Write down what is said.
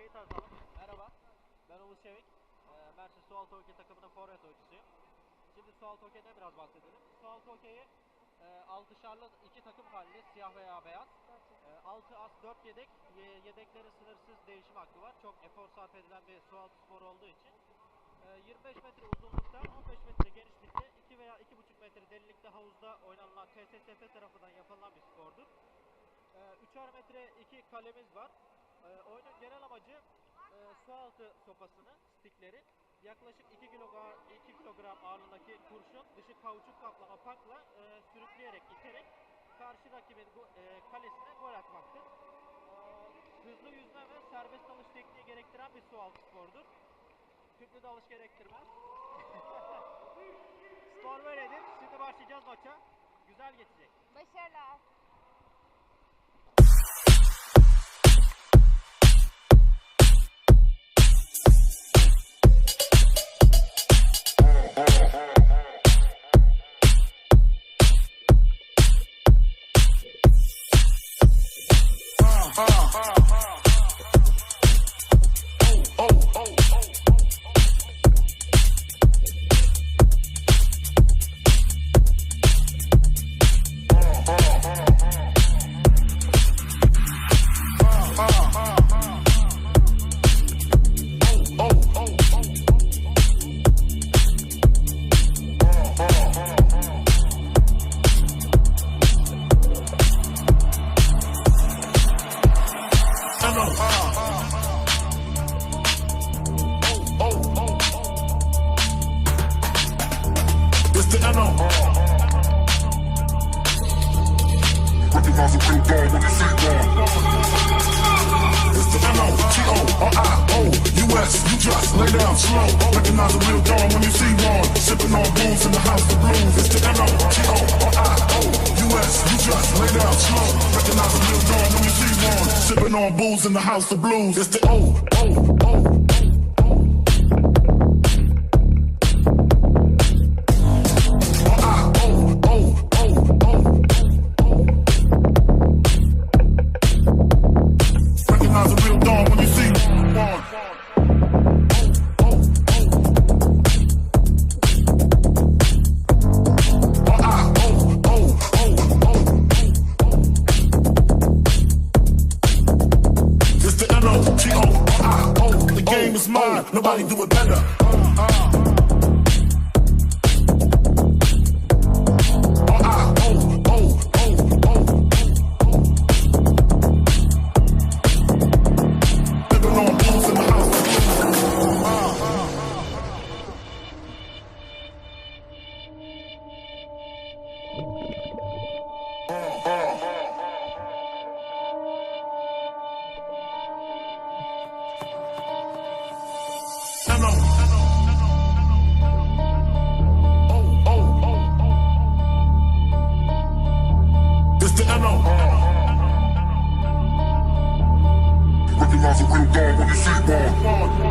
Okey'i tanıtalım. Merhaba. Ben Oğuz Çevik. Ee, Mersin Sualtı Okey takımının forvet oyuncusuyum. Şimdi Sualtı Okey'den biraz bahsedelim. Sualtı Okey'i e, altışarlı iki takım halinde siyah veya beyaz. E, 6 as 4 yedek. Ye- yedeklerin sınırsız değişim hakkı var. Çok efor sarf edilen bir sualtı sporu olduğu için. E, 25 metre uzunlukta, 15 metre genişlikte, 2 veya 2,5 metre derinlikte havuzda oynanılan TSSF tarafından yapılan bir spordur. E, 3'er metre iki kalemiz var. E, oyunun genel amacı e, su altı sopasını, stikleri yaklaşık 2 kilogram, 2 kilogram ağırlığındaki kurşun dışı kauçuk kaplama pakla e, sürükleyerek, iterek karşı rakibin e, kalesine gol atmaktır. E, hızlı yüzme ve serbest dalış tekniği gerektiren bir su altı spordur. Tüplü dalış gerektirmez. Spor böyledir. Şimdi başlayacağız maça. Güzel geçecek. Başarılar. uh, uh. uh. Recognize a real dog when you see one. It's the you just lay down slow. Recognize a real when you see one. Sipping on booze in the house of blues. It's the you just lay down slow. Recognize a real when you see one. Sipping on booze in the house of blues. It's the O, Nobody do it better. Thank you. Recognize a real dog when you see one.